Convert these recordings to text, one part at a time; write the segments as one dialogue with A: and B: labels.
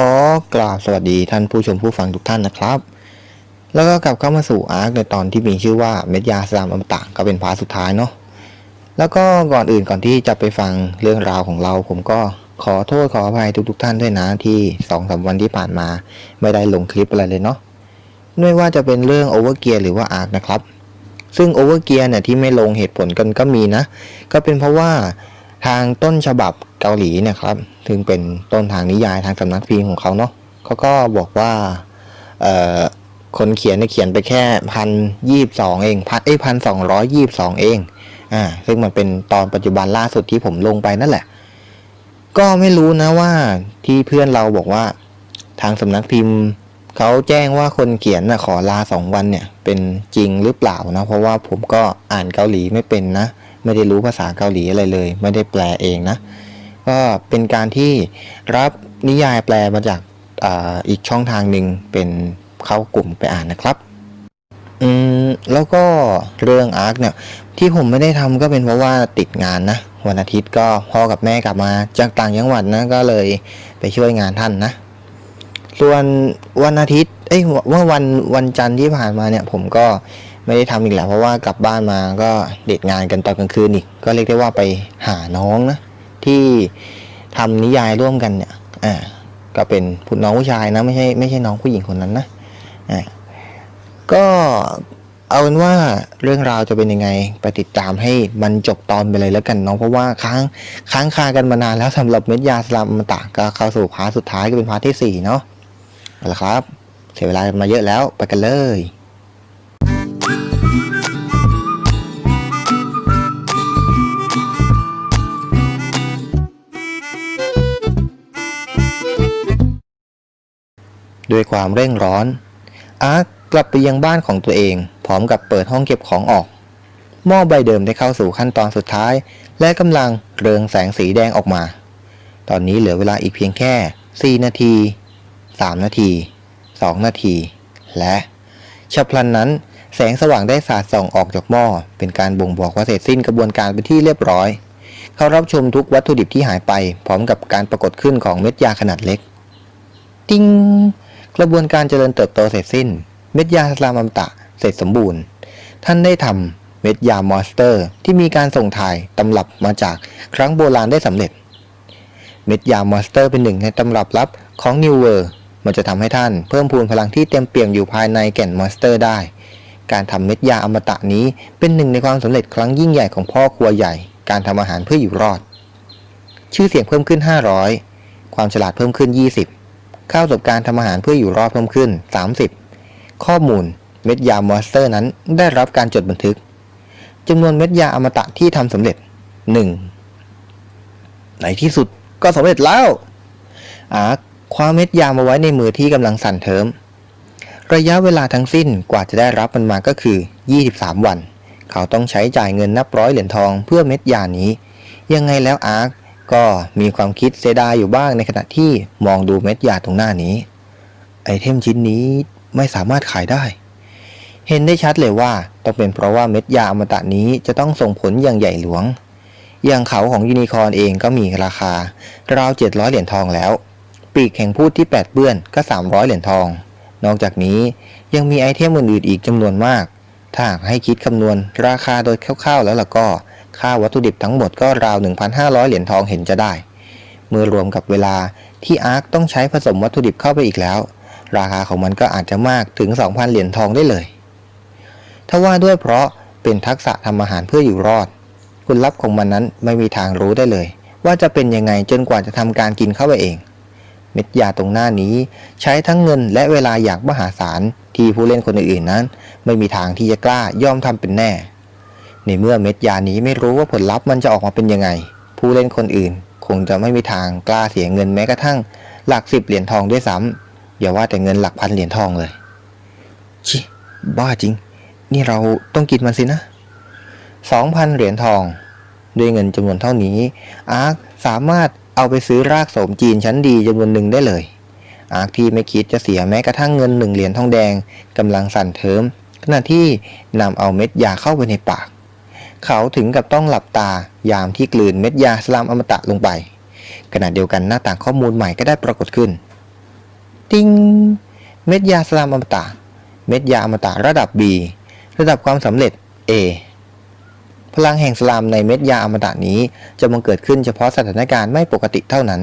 A: ขอกราบสวัสดีท่านผู้ชมผู้ฟังทุกท่านนะครับ แล้วก็กลับเข้ามาสู่อาร์คในตอนที่มีชื่อว่าเม็ดยาสามอมตะก็เป็นพาสุดท้ายเนาะแล้วก็ก่อนอื่นก่อนที่จะไปฟังเรื่องราวของเรา ผมก็ขอโทษขออภัยทุกๆทท่านด้วยนะที่สองสามวันที่ผ่านมา ไม่ได้ลงคลิปอะไรเลยเนาะไม่ว่าจะเป็นเรื่องโอเวอร์เกียร์หรือว่าอาร์คนะครับ ซึ่งโอเวอร์เกียร์เนี่ยที่ไม่ลงเหตุผลกันก็มีนะ ก็เป็นเพราะว่า ทางต้นฉบับเกาหลีเนี่ยครับถึงเป็นต้นทางนิยายทางสำนักพิมพ์ของเขาเนาะเขาก็บอกว่าคนเขียนเนี่ยเขียนไปแค่พันยี่สิบสองเองพันเอ้พันสองร้อยยี่สิบสองเองอ่าซึ่งมันเป็นตอนปัจจุบันล่าสุดที่ผมลงไปนั่นแหละ ก็ไม่รู้นะว่าที่เพื่อนเราบอกว่า ทางสำนักพิมพ์เขาแจ้งว่าคนเขียนนะขอลาสองวันเนี่ย เป็นจริงหรือเปล่านะ เพราะว่าผมก็อ่านเกาหลีไม่เป็นนะ ไม่ได้รู้ภาษาเกาหลีอะไรเลย ไม่ได้แปลเองนะ ก็เป็นการที่รับนิยายแปลมาจากออีกช่องทางหนึ่งเป็นเข้ากลุ่มไปอ่านนะครับอืมแล้วก็เรื่องอาร์คเนี่ยที่ผมไม่ได้ทำก็เป็นเพราะว่าติดงานนะวันอาทิตย์ก็พ่อกับแม่กลับมาจากต่างจังหวัดนะก็เลยไปช่วยงานท่านนะ ส่วนวันอาทิตย์เอ้ยว่าวันวันจันทร์ที่ผ่านมาเนี่ย ผมก็ ไม่ได้ทำอีกแล้วเพราะว่ากลับบ้านมาก็เด็ดงานกันตอนกลางคืนอีกก็เรียกได้ว่าไปหาน้องนะที่ทำนิยายร่วมกันเนี่ยอ่าก็เป็นผู้น้องผู้ชายนะไม่ใช่ไม่ใช่น้องผู้หญิงคนนั้นนะอ่าก็เอาเป็นว่าเรื่องราวจะเป็นยังไงไปติดตามให้มันจบตอนไปเลยแล้วกันน้องเพราะว่าค้างค้างคากันมานานแล้วสำหรับเม็ดยาสลัมอมตะก็เข้าสู่พาร์ทสุดท้ายก็เป็นพาร์ทที่สี่เนาะเอาละครับ เสียเวลามาเยอะแล้วไปกันเลย ด้วยความเร่งร้อน อาร์ตกลับไปยังบ้านของตัวเอง พร้อมกับเปิดห้องเก็บของออก หม้อใบเดิมได้เข้าสู่ขั้นตอนสุดท้าย และกำลังเรืองแสงสีแดงออกมา ตอนนี้เหลือเวลาอีกเพียงแค่ 4 นาที 3 นาที 2 นาที และฉับพลันนั้นแสงสว่างได้สาดส่องออกจากหม้อ เป็นการบ่งบอกว่าเสร็จสิ้นกระบวนการเป็นที่เรียบร้อย เขารับชมทุกวัตถุดิบที่หายไป พร้อมกับการปรากฏขึ้นของเม็ดยาขนาดเล็ก ติ้ง กระบวนการเจริญเติบโตเสร็จสิ้น เม็ดยาสลามัมตะเสร็จสมบูรณ์ ท่านได้ทำเม็ดยามอสเตอร์ ที่มีการส่งถ่ายตำรับมาจากครั้งโบราณได้สำเร็จ เม็ดยามอสเตอร์เป็นหนึ่งในตำรับลับของนิวเวอร์มันจะทำให้ท่านเพิ่มพูนพลังที่เต็มเปี่ยมอยู่ภายในแก่นมอสเตอร์ได้ การทำเม็ดยาอมตะนี้เป็นหนึ่งในความสำเร็จครั้งยิ่งใหญ่ของพ่อครัวใหญ่ การทำอาหารเพื่ออยู่รอด ชื่อเสียงเพิ่มขึ้น 500 ความฉลาดเพิ่มขึ้น 20 ค่าประสบการทำอาหารเพื่ออยู่รอดเพิ่มขึ้น 30 ข้อมูลเม็ดยามอสเตอร์นั้นได้รับการจดบันทึกจำนวนเม็ดยาอมตะที่ทำสำเร็จ 1. ในที่สุดก็สำเร็จแล้ว อาร์คว้าเม็ดยามาไว้ในมือที่กำลังสั่นเทิม ระยะเวลาทั้งสิ้นกว่าจะได้รับมันมาก็คือ 23 วัน เขาต้องใช้จ่ายเงินนับร้อยเหรียญทองเพื่อเม็ดยานี้ ยังไงแล้วอาร์ ก็มีความคิดเสียดายอยู่บ้างในขณะที่มองดูเม็ดยาตรงหน้านี้ ไอเทมชิ้นนี้ไม่สามารถขายได้ เห็นได้ชัดเลยว่าต้องเป็นเพราะว่าเม็ดยาอมตะนี้จะต้องส่งผลอย่างใหญ่หลวง อย่างเขาของยูนิคอร์นเองก็มีราคาราว700เหรียญทองแล้ว ปีกแห่งพูดที่แปดเปื้อนก็300เหรียญทอง นอกจากนี้ยังมีไอเทมอื่นๆอีกจำนวนมาก ถ้าให้คิดคำนวณราคาโดยคร่าวๆแล้วล่ะก็ ค่าวัตถุดิบทั้งหมดก็ราว 1,500 เหรียญทองเห็นจะได้ เมื่อรวมกับเวลาที่อาร์คต้องใช้ผสมวัตถุดิบเข้าไปอีกแล้ว ราคาของมันก็อาจจะมากถึง 2,000 เหรียญทองได้เลยถ้าว่าด้วยเพราะเป็นทักษะทำอาหารเพื่ออยู่รอด คุณลับของมันนั้นไม่มีทางรู้ได้เลย ว่าจะเป็นยังไงจนกว่าจะทำการกินเข้าไปเอง เม็ดยาตรงหน้านี้ใช้ทั้งเงินและเวลาอย่างมหาศาลที่ผู้เล่นคนอื่นๆนั้น ไม่มีทางที่จะกล้ายอมทำเป็นแน่ ในเมื่อเม็ดยานี้ไม่รู้ว่าผลลัพธ์มันจะออกมาเป็นยังไง ผู้เล่นคนอื่น คงจะไม่มีทางกล้าเสียเงินแม้กระทั่ง หลักสิบเหรียญทองด้วยซ้ำอย่าว่าแต่เงินหลักพันเหรียญทองเลยชิบ้าจริง นี่เราต้องกินมันสินะสองพันเหรียญทอง ด้วยเงินจำนวนเท่านี้อาร์คสามารถเอาไปซื้อรากโสมจีนชั้นดีจำนวนหนึ่งได้เลย อาร์คที่ไม่คิดจะเสียแม้กระทั่งเงินหนึ่งเหรียญทองแดงกำลังสั่นเทิมขณะที่นำเอาเม็ดยาเข้าไปในปาก เขาถึงกับต้องหลับตายามที่กลืนเม็ดยาสลามอมตะลงไป ขณะเดียวกันหน้าต่างข้อมูลใหม่ก็ได้ปรากฏขึ้น ติ้งเม็ดยาสลามอมตะ เม็ดยาอมตะระดับ B ระดับความสำเร็จ A พลังแห่งสลามในเม็ดยาอมตะนี้จะบังเกิดขึ้นเฉพาะสถานการณ์ไม่ปกติเท่านั้น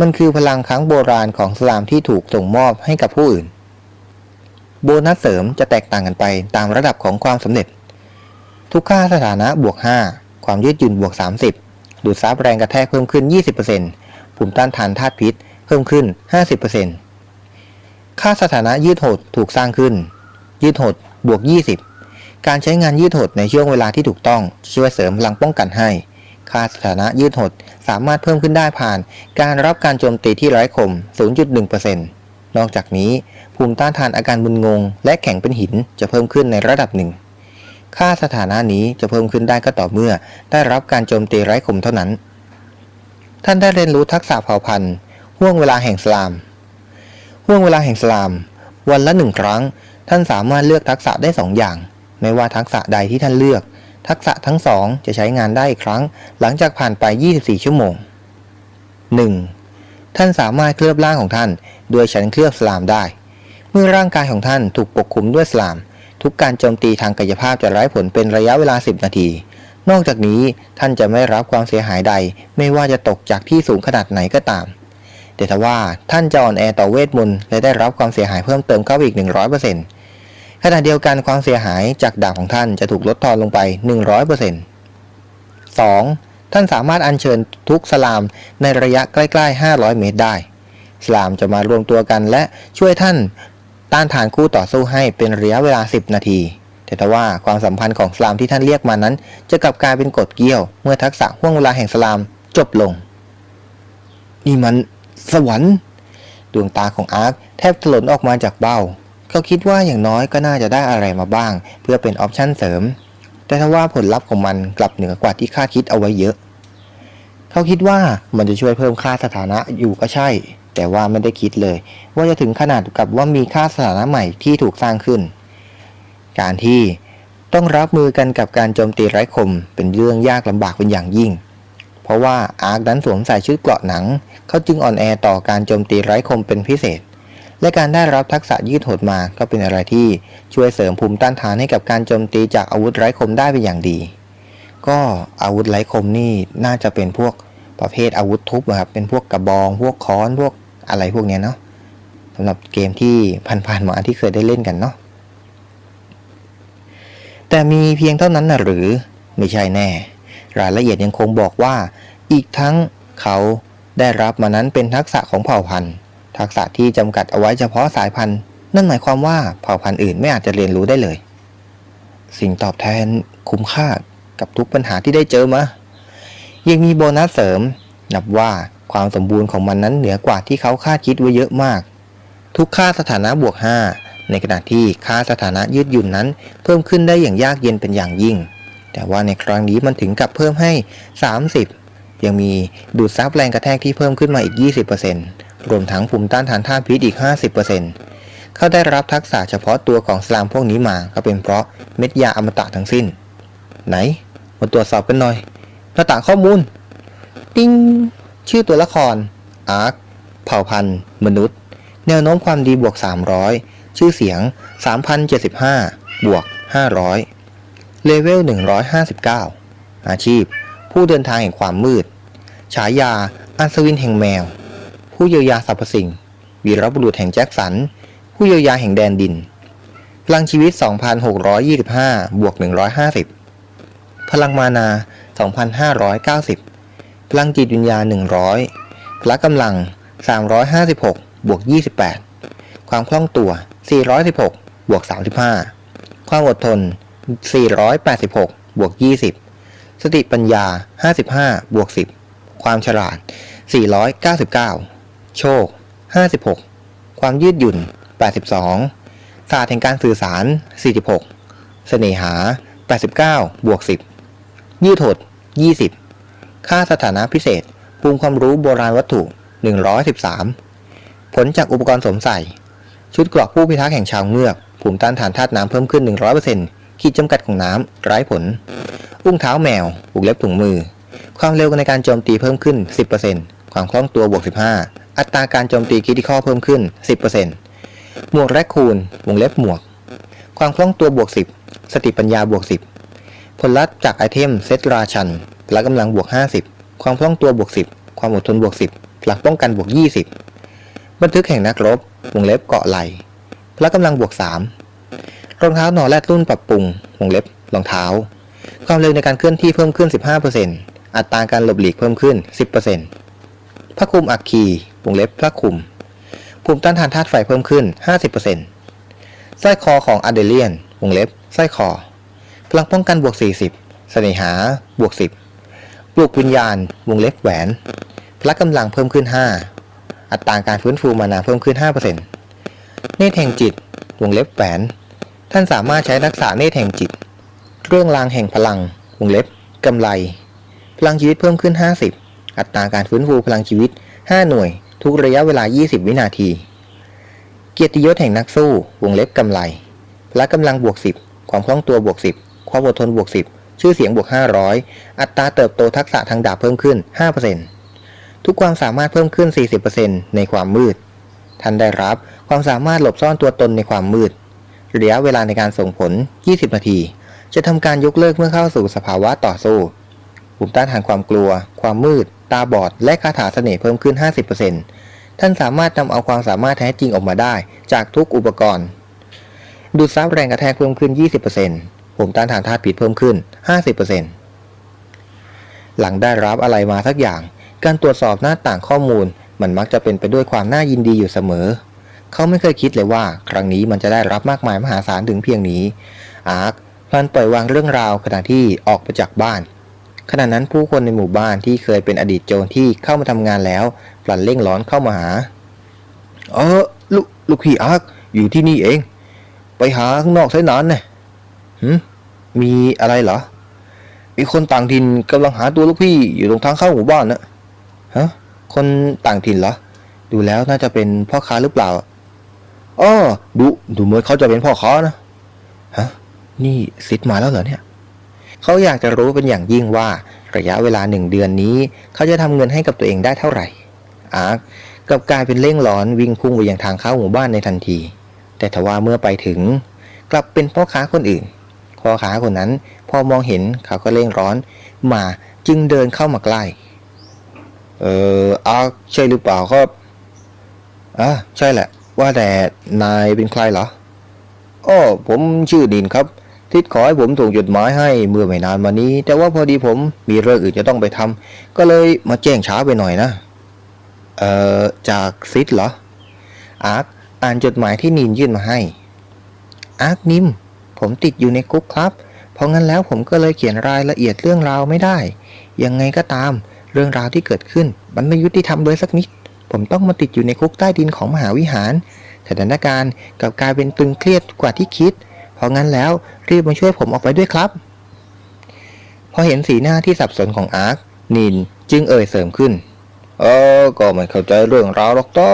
A: มันคือพลังครั้งโบราณของสลามที่ถูกส่งมอบให้กับผู้อื่น โบนัสเสริมจะแตกต่างกันไปตามระดับของความสำเร็จ ทุกค่าสถานะบวก 5 ความยืดหยุ่นบวก 30 ดูดซับแรงกระแทกเพิ่มขึ้น 20%ภูมิต้านทานธาตุพิษเพิ่มขึ้น 50%ค่าสถานะยืดหดถูกสร้างขึ้น ยืดหดบวก 20 การใช้งานยืดหดในช่วงเวลาที่ถูกต้องช่วยเสริมพลังป้องกันให้ ค่าสถานะยืดหดสามารถเพิ่มขึ้นได้ผ่าน การรับการโจมตีที่ร้คม 0.1%นอกจากนี้ ภูมิต้านทานอาการมึนงง และแข็งเป็นหินจะเพิ่มขึ้นในระดับหนึ่ง ค่าสถานะนี้จะเพิ่มขึ้นได้ก็ต่อเมื่อ ได้รับการโจมตีไร้คมเท่านั้น ท่านได้เรียนรู้ทักษะเผ่าพันธุ์ห่วงเวลาแห่งสลามห่วงเวลาแห่งสลาม วันละหนึ่งครั้ง ท่านสามารถเลือกทักษะได้สองอย่าง ไม่ว่าทักษะใดที่ท่านเลือก ทักษะทั้งสองจะใช้งานได้อีกครั้ง หลังจากผ่านไป 24 ชั่วโมง 1. ท่านสามารถเคลือบร่างของท่าน ด้วยชั้นเคลือบสลามได้ เมื่อร่างกายของท่านถูกปกคลุมด้วยสลาม ทุกการโจมตีทางกายภาพจะไร้ผลเป็นระยะเวลา 10 นาที นอกจากนี้ท่านจะไม่รับความเสียหายใด ไม่ว่าจะตกจากที่สูงขนาดไหนก็ตาม แต่ถ้าว่าท่านจะอ่อนแอต่อเวทมนต์และได้รับความเสียหายเพิ่มเติมเข้าไปอีก 100%ขณะเดียวกันความเสียหายจากดาบของท่านจะถูกลดทอนลงไป 100% 2. ท่านสามารถอัญเชิญทุกสลามในระยะใกล้ ๆ 500 เมตรได้ สลามจะมารวมตัวกันและช่วยท่าน ต้านทานคู่ต่อสู้ให้เป็นระยะเวลา 10 นาที แต่ถ้าว่าความสัมพันธ์ของสลามที่ท่านเรียกมานั้น จะกลับกลายเป็นกฎเกี้ยว เมื่อทักษะห่วงเวลาแห่งสลามจบลง นี่มันสวรรค์ ดวงตาของอาร์คแทบถลนออกมาจากเบ้า เขาคิดว่าอย่างน้อยก็น่าจะได้อะไรมาบ้าง เพื่อเป็นออปชั่นเสริม แต่ถ้าว่าผลลัพธ์ของมันกลับเหนือกว่าที่คาดคิดเอาไว้เยอะ เขาคิดว่ามันจะช่วยเพิ่มค่าสถานะอยู่ก็ใช่ แต่ว่าไม่ได้คิดเลย ว่าจะถึงขนาดกับว่ามีค่าสถานะใหม่ที่ถูกสร้างขึ้น การที่ต้องรับมือกันกับการโจมตีไร้คมเป็นเรื่องยากลำบากเป็นอย่างยิ่ง เพราะว่าอาร์คนั้นสวมใส่ชุดเกราะหนัง เขาจึงอ่อนแอต่อการโจมตีไร้คมเป็นพิเศษ และการได้รับทักษะยืดหดมาก็เป็นอะไรที่ช่วยเสริมภูมิต้านทานให้กับการโจมตีจากอาวุธไร้คมได้เป็นอย่างดี ก็อาวุธไร้คมนี่น่าจะเป็นพวก ประเภทอาวุธทุบอะครับเป็นพวกกระบอง พวกค้อนพวกอะไรพวกเนี้ยเนาะสำหรับเกมที่ผ่านๆมาที่เคยได้เล่นกันเนาะแต่มีเพียงเท่านั้นนะหรือไม่ใช่แน่ รายละเอียดยังคงบอกว่า อีกทั้งเขาได้รับมานั้นเป็นทักษะของเผ่าพันธุ์ ทักษะที่จำกัดเอาไว้เฉพาะสายพันธุ์ นั่นหมายความว่าเผ่าพันธุ์อื่นไม่อาจจะเรียนรู้ได้เลย สิ่งตอบแทนคุ้มค่ากับทุกปัญหาที่ได้เจอมา ยังมีโบนัสเสริม นับว่าความสมบูรณ์ของมันนั้นเหนือกว่าที่เขาคาดคิดไว้เยอะมาก ทุกค่าสถานะบวก 5 ในขณะที่ค่าสถานะยืดหยุ่นนั้น เพิ่มขึ้นได้อย่างยากเย็นเป็นอย่างยิ่ง แต่ว่าในครั้งนี้มันถึงกับเพิ่มให้ 30 ยังมีดูดซับแรงกระแทกที่เพิ่มขึ้นมาอีก 20%รวมทั้งภูมิต้านทานธาพิษอีก 50%เขาได้รับทักษะเฉพาะตัวของสลามพวกนี้มาก็เป็นเพราะเม็ดยาอมตะทั้งสิ้น ไหนมาตรวจสอบกันหน่อย หน้าต่างข้อมูล ติ้ง ชื่อตัวละคร อาร์ค เผ่าพันธุ์ มนุษย์ แนวโน้มความดีบวก 300 ชื่อเสียง 3,075 บวก 500 เลเวล 159 อาชีพ ผู้เดินทางแห่งความมืด ฉายา อัศวินแห่งแมว ผู้เยียวยาสรรพสิ่ง วีรบุรุษแห่งแจ็คสัน ผู้เยียวยาแห่งแดนดิน พลังชีวิต 2,625 บวก 150 พลังมานา 2,590 พลังจิตวิญญาณ 100 พละกำลัง 356 บวก 28 ความคล่องตัว 416 บวก 35 ความอดทน 486 บวก 20 สติปัญญา 55 บวก 10 ความฉลาด 499 โชค 56 ความยืดหยุ่น 82 ศาสตร์แห่งการสื่อสาร 46 เสน่หา 89 บวก 10 ยืดหด 20 ค่าสถานะพิเศษภูมิความรู้โบราณวัตถุ 113 ผลจากอุปกรณ์สวมใส่ ชุดเกราะผู้พิทักษ์แห่งชาวเงือก ภูมิต้านทานธาตุน้ำเพิ่มขึ้น 100%ขีดจำกัดของน้ำ ไร้ผล อุ้งเท้าแมวผูกเล็บถุงมือ ความเร็วในการโจมตีเพิ่มขึ้น 10%ความคล่องตัวบวก 15 อัตราการโจมตีคริติคอลเพิ่มขึ้น 10%หมวกแรคคูนวงเล็บหมวก ความคล่องตัวบวก 10 สติปัญญาบวก 10 ผลลัพธ์จากไอเทมเซตราชันพละกำลังบวก 50 ความคล่องตัวบวก 10 ความอดทนบวก 10พลังป้องกันบวก 20 บันทึกแห่งนักรบวงเล็บเกาะไหลพละกำลังบวก 3 รองเท้าหนอแรดรุ่นปรับปรุงวงเล็บรองเท้า ความเร็วในการเคลื่อนที่เพิ่มขึ้น 15%อัตราการหลบหลีกเพิ่มขึ้น 10%พระคุมอัคคีวงเล็บพระคุม ภูมิต้านทานธาตุไฟเพิ่มขึ้น 50%สร้อยคอของอเดเลียนวงเล็บสร้อยคอ พลังป้องกันบวก 40 เสน่หาบวก 10 ปลุกวิญญาณ วงเล็บแหวน พละกำลังเพิ่มขึ้น 5 อัตราการฟื้นฟูมานาเพิ่มขึ้น 5%เนตแห่งจิต วงเล็บแหวน ท่านสามารถใช้รักษาเนตแห่งจิต เรื่องรางแห่งพลัง วงเล็บกำไร พลังชีวิตเพิ่มขึ้น 50 อัตราการฟื้นฟูพลังชีวิต 5 หน่วย ทุกระยะเวลา 20 วินาที เกียรติยศแห่งนักสู้ วงเล็บกำไรพละกำลังบวก 10 ความคล่องตัวบวก 10 ความอดทนบวก 10 ชื่อเสียงบวก 500 อัตราเติบโตทักษะทางดาบเพิ่มขึ้น 5%ทุกความสามารถเพิ่มขึ้น 40%ในความมืด ท่านได้รับความสามารถหลบซ่อนตัวตนในความมืด ระยะเวลาในการส่งผล 20 นาที จะทำการยกเลิกเมื่อเข้าสู่สภาวะต่อสู้ภูมิต้านทานความกลัว ความมืด ตาบอด และคาถาเสน่ห์เพิ่มขึ้น 50%ท่านสามารถนำเอาความสามารถแท้จริงออกมาได้ จากทุกอุปกรณ์ ดูดซับแรงกระแทกเพิ่มขึ้น 20% ภูมิต้านทานธาตุพิษเพิ่มขึ้น 50%หลังได้รับอะไรมาสักอย่าง การตรวจสอบหน้าต่างข้อมูล มันมักจะเป็นไปด้วยความน่ายินดีอยู่เสมอ เขาไม่เคยคิดเลยว่า ครั้งนี้มันจะได้รับมากมายมหาศาลถึงเพียงนี้อาร์คพลันปล่อยวางเรื่องราวขณะที่ออกไปจากบ้านขณะนั้นผู้คนในหมู่บ้านที่เคยเป็นอดีตโจรที่เข้ามาทำงานแล้วพลันเร่งร้อนเข้ามาหา เออลูกลูกพี่อาร์คอยู่ที่นี่เอง ไปหาข้างนอกใช้นานนะหืม มีอะไรเหรอ มีคนต่างถิ่นกำลังหาตัวลูกพี่อยู่ตรงทางเข้าหมู่บ้านนะฮะ คนต่างถิ่นเหรอ ดูแล้วน่าจะเป็นพ่อค้าหรือเปล่าอ้อดู ดูเหมือนเขาจะเป็นพ่อค้านะ ฮะ นี่ซิดมาแล้วเหรอเนี่ย เขาอยากจะรู้เป็นอย่างยิ่งว่าระยะเวลาหนึ่งเดือนนี้ เขาจะทำเงินให้กับตัวเองได้เท่าไหร่ อาร์คกับกลายเป็นเร่งร้อนวิ่งพุ่งไปยังทางเข้าหมู่บ้านในทันที แต่ทว่าเมื่อไปถึง กลับเป็นพ่อค้าคนอื่น พ่อค้าคนนั้น พอมองเห็นเขาก็เร่งร้อนมาจึงเดินเข้ามาใกล้ เอออาใช่หรือเปล่าครับอะใช่แหละ ว่าแต่นายเป็นใครเหรออ้อผมชื่อดินครับ ทิศขอให้ผมส่งจดหมายให้เมื่อไม่นานมานี้ แต่ว่าพอดีผมมีเรื่องอื่นจะต้องไปทำก็เลยมาแจ้งช้าไปหน่อยนะ เอ่อ จากซิดเหรออาร์คอ่านจดหมายที่นินยื่นมาให้อาร์คนิม ผมติดอยู่ในคุกครับ เพราะงั้นแล้วผมก็เลยเขียนรายละเอียดเรื่องราวไม่ได้ ยังไงก็ตาม เรื่องราวที่เกิดขึ้น มันไม่ยุติธรรมเลยสักนิด ผมต้องมาติดอยู่ในคุกใต้ดินของมหาวิหาร สถานการณ์กับกลายเป็นตึงเครียดกว่าที่คิด เพราะงั้นแล้วรีบมาช่วยผมออกไปด้วยครับ พอเห็นสีหน้าที่สับสนของอาร์คนินจึงเอ่ยเสริมขึ้น เออ ก็ไม่เข้าใจเรื่องราวหรอกต้อ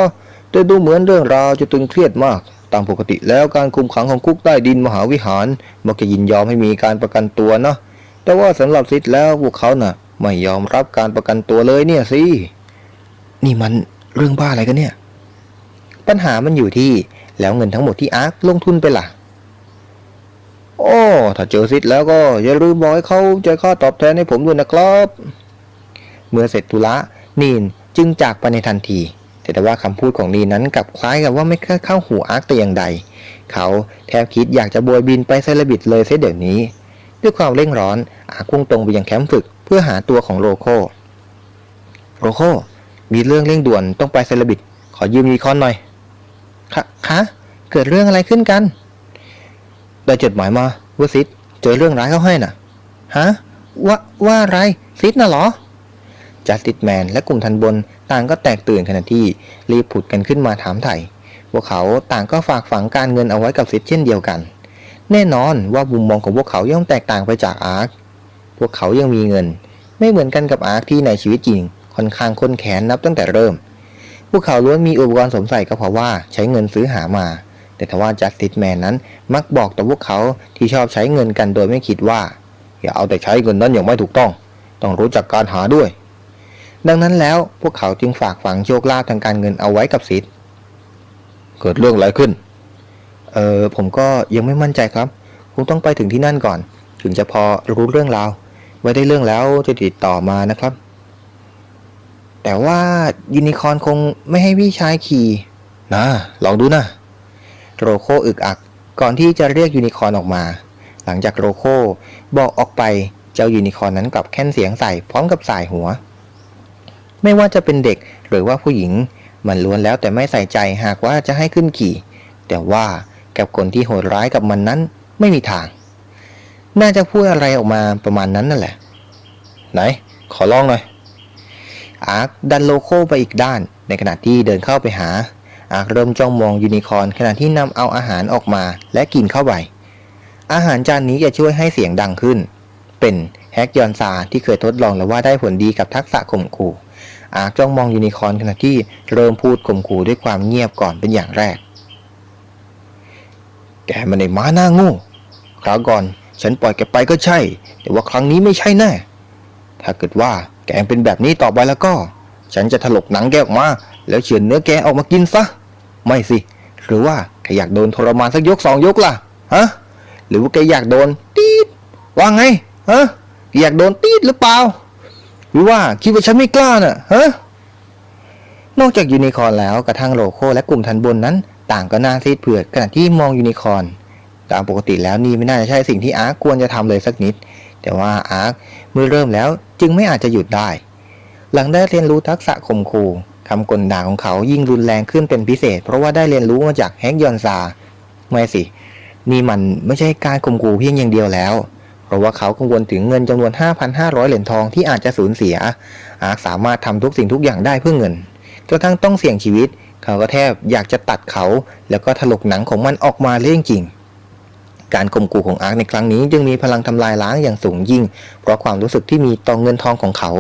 A: แต่ดูเหมือนเรื่องราวจะตึงเครียดมาก ตามปกติแล้วการคุมขังของคุกใต้ดินมหาวิหารมักจะยินยอมให้มีการประกันตัวเนาะแต่ว่าสำหรับซิดแล้วพวกเขาน่ะ ไม่ยอมรับการประกันตัวเลยเนี่ยสินี่มันเรื่องบ้าอะไรกันเนี่ย ปัญหามันอยู่ที่แล้วเงินทั้งหมดที่อาร์คลงทุนไปล่ะโอ้ถ้าเจอซิดแล้วก็อย่าลืมบอกให้เขาจ่ายค่าตอบแทนให้ผมด้วยนะครับ เมื่อเสร็จธุระนีนจึงจากไปในทันที แต่แต่ว่าคำพูดของนีนั้นกลับคล้ายกับว่าไม่เคยเข้าหูอาร์คแต่อย่างใด เขาแทบคิดอยากจะโบยบินไปเซเลบิดเลยเสียเดี๋ยวนี้ ด้วยความเร่งร้อนอาร์คพุ่งตรงไปยังแคมป์ฝึกเพื่อหาตัวของโรโคโรโคมีเรื่องเร่งด่วนต้องไปเซเลบิดขอยืมมีคอนหน่อยคะคะเกิดเรื่องอะไรขึ้นกัน ได้จดหมายมาว่าซิดเจอเรื่องร้ายเข้าให้น่ะฮะว่าว่าอะไรซิดน่ะเหรอ จัสติสแมนและกลุ่มทันบนต่างก็แตกตื่นขณะที่รีบผุดกันขึ้นมาถามไถ่พวกเขาต่างก็ฝากฝังการเงินเอาไว้กับซิดเช่นเดียวกัน แน่นอนว่ามุมมองของพวกเขาย่อมแตกต่างไปจากอาร์คพวกเขายังมีเงิน ไม่เหมือนกันกับอาร์คที่ในชีวิตจริงค่อนข้างข้นแขนนับตั้งแต่เริ่ม พวกเขาล้วนมีอุปกรณ์สมใส่ก็เพราะว่าใช้เงินซื้อหามา แต่ทว่าจัสติสแมนนั้นมักบอกต่อพวกเขาที่ชอบใช้เงินกันโดยไม่คิดว่า อย่าเอาแต่ใช้เงินนั้นอย่างไม่ถูกต้อง ต้องรู้จักการหาด้วย ดังนั้นแล้วพวกเขาจึงฝากฝังโชคลาภทางการเงินเอาไว้กับซิดเกิดเรื่องอะไรขึ้น เออผมก็ยังไม่มั่นใจครับคงต้องไปถึงที่นั่นก่อน ถึงจะพอรู้เรื่องราวไว้ได้เรื่องแล้วจะติดต่อมานะครับ แต่ว่ายูนิคอร์นคงไม่ให้พี่ชายขี่นะลองดูนะโรโคอึกอัก ก่อนที่จะเรียกยูนิคอร์นออกมา หลังจากโรโคบอกออกไปเจ้ายูนิคอร์นนั้นกลับแค่นเสียงใส่พร้อมกับสายหัว ไม่ว่าจะเป็นเด็กหรือว่าผู้หญิง มันล้วนแล้วแต่ไม่ใส่ใจหากว่าจะให้ขึ้นขี่ แต่ว่ากับคนที่โหดร้ายกับมันนั้นไม่มีทาง น่าจะพูดอะไรออกมาประมาณนั้นนั่นแหละ ไหน ขอลองหน่อย อาร์คดันโลโก้ไปอีกด้าน ในขณะที่เดินเข้าไปหา อาร์คเริ่มจ้องมองยูนิคอร์นขณะที่นำเอาอาหารออกมาและกินเข้าไป อาหารจานนี้จะช่วยให้เสียงดังขึ้น เป็นแฮกยอนซาที่เคยทดลองแล้วว่าได้ผลดีกับทักษะข่มขู่ อาร์คจ้องมองยูนิคอร์นขณะที่เริ่มพูดข่มขู่ด้วยความเงียบก่อนเป็นอย่างแรก แกมันไอ้ม้าหน้าง่คราวก่อนฉันปล่อยแกไปก็ใช่ แต่ว่าครั้งนี้ไม่ใช่แน่ ถ้าเกิดว่าแกงเป็นแบบนี้ต่อไปแล้วก็ ฉันจะถลกหนังแกออกมา แล้วเฉือนเนื้อแกออกมากินซะ ไม่สิ หรือว่าแกอยากโดนทรมานสักยกสองยกล่ะ ฮะ หรือว่าแกอยากโดนตีดว่าไง ฮะ อยากโดนตีดหรือเปล่า รือว่าคิดว่าฉันไม่กล้าน่ะฮะนอกจากยูนิคอร์แล้วกระทั่งโลโก้และกลุ่มทันบนนั้น ต่างก็น่าซีดเผือดขณะที่มองยูนิคอร์ตามปกติแล้วนี่ไม่น่าจะใช่สิ่งที่อาร์คควรจะทำเลยสักนิด แต่ว่าอาร์คเมื่อเริ่มแล้วจึงไม่อาจจะหยุดได้ หลังได้เรียนรู้ทักษะข่มขู่คำกลด่าของเขายิ่งรุนแรงขึ้นเป็นพิเศษ เพราะว่าได้เรียนรู้มาจากแฮกยอนซาไม่สิ นี่มันไม่ใช่การข่มขู่เพียงอย่างเดียวแล้ว เพราะว่าเขากังวลถึงเงินจำนวน 5,500 เหรียญทองที่อาจจะสูญเสีย อาร์สามารถทำทุกสิ่งทุกอย่างได้เพื่อเงินกระทั่งต้องเสี่ยงชีวิต เขาก็แทบอยากจะตัดเขา แล้วก็ถลกหนังของมันออกมาเรื่องจริงการข่มขู่ของอาร์คในครั้งนี้จึงมีพลังทำลายล้างอย่างสูงยิ่ง เพราะความรู้สึกที่มีต่อเงินทองของเขา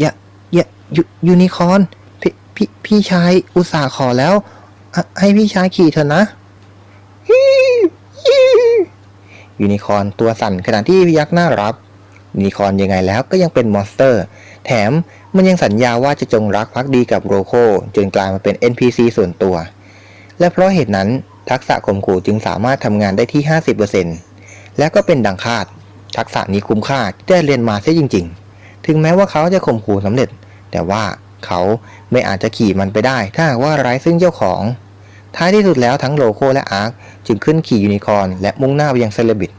A: อย่าอย่ายูยูนิคอร์นพพี่พี่ชายอุตส่าห์ขอแล้ว ให้พี่ชายขี่เถอะนะ ยูนิคอร์นตัวสั่นขณะที่พยักหน้ารับ ยูนิคอร์นยังไงแล้วก็ยังเป็นมอนสเตอร์ แถมมันยังสัญญาว่าจะจงรักภักดีกับโรโคจนกลายมาเป็น NPC ส่วนตัว และเพราะเหตุนั้นทักษะข่มขู่จึงสามารถทำงานได้ที่ 50%และก็เป็นดังคาด ทักษะนี้คุ้มค่าที่ได้เรียนมาเสียจริง ๆ ถึงแม้ว่าเขาจะข่มขู่สำเร็จ แต่ว่าเขาไม่อาจจะขี่มันไปได้ถ้าหากว่าไร้ซึ่งเจ้าของ ท้ายที่สุดแล้วทั้งโลโก้และอาร์คจึงขึ้นขี่ยูนิคอร์นและมุ่งหน้าไปยังเซเลบิต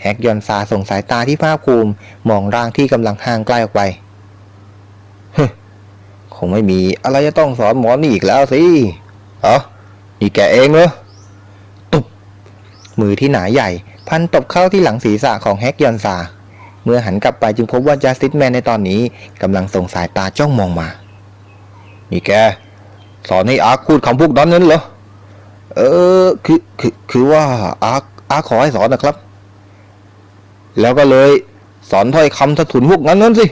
A: แฮกยอนซาส่งสายตาที่ภาคภูมิมองร่างที่กำลังห่างไกลออกไปคงไม่มีอะไรจะต้องสอนหมอนี่อีกแล้วสิเอ๋อนี่แกเองเหรอตุบมือที่หนาใหญ่ พันตบเข้าที่หลังศีรษะของแฮกยอนซา เมื่อหันกลับไปจึงพบว่าจัสติสแมนในตอนนี้กำลังส่งสายตาจ้องมองมา นี่แก สอนให้อาร์คพูดคำพวกนั้นนั้นเหรอ เออ คือ คือ คือว่าอาร์คอาร์คขอให้สอนนะครับ แล้วก็เลยสอนถ้อยคำสะทุนพวกนั้นนั้นสิ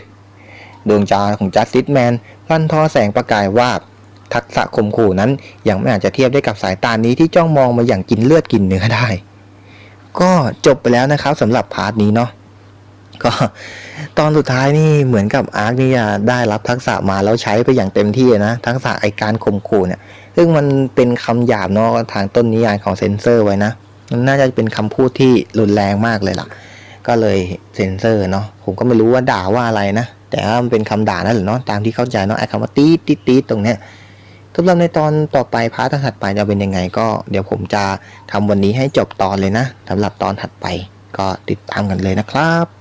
A: ดวงตาของจัสติสแมนพันทอแสงประกายวาบทักษะข่มขู่นั้นยังไม่อาจจะเทียบได้กับสายตานี้ที่จ้องมองมาอย่างกินเลือดกินเนื้อได้ ก็จบไปแล้วนะครับสำหรับพาร์ทนี้เนาะ ก็ตอนสุดท้ายนี่เหมือนกับอาร์คนี่จะได้รับทักษะมาแล้วใช้ไปอย่างเต็มที่นะทักษะไอการข่มขู่เนี่ย ซึ่งมันเป็นคำหยาบเนาะทางต้นนิยายของเซนเซอร์ไว้นะมันน่าจะเป็นคำพูดที่รุนแรงมากเลยล่ะ ก็เลยเซนเซอร์เนาะผมก็ไม่รู้ว่าด่าว่าอะไรนะ แต่ว่ามันเป็นคำด่านั่นแหละเนาะตามที่เข้าใจเนาะไอคำว่าตีดตีดตีดตรงเนี้ยสำหรับในตอนต่อไปพาร์ทถัดไปจะเป็นยังไงก็เดี๋ยวผมจะทำวันนี้ให้จบตอนเลยนะสำหรับตอนถัดไปก็ติดตามกันเลยนะครับ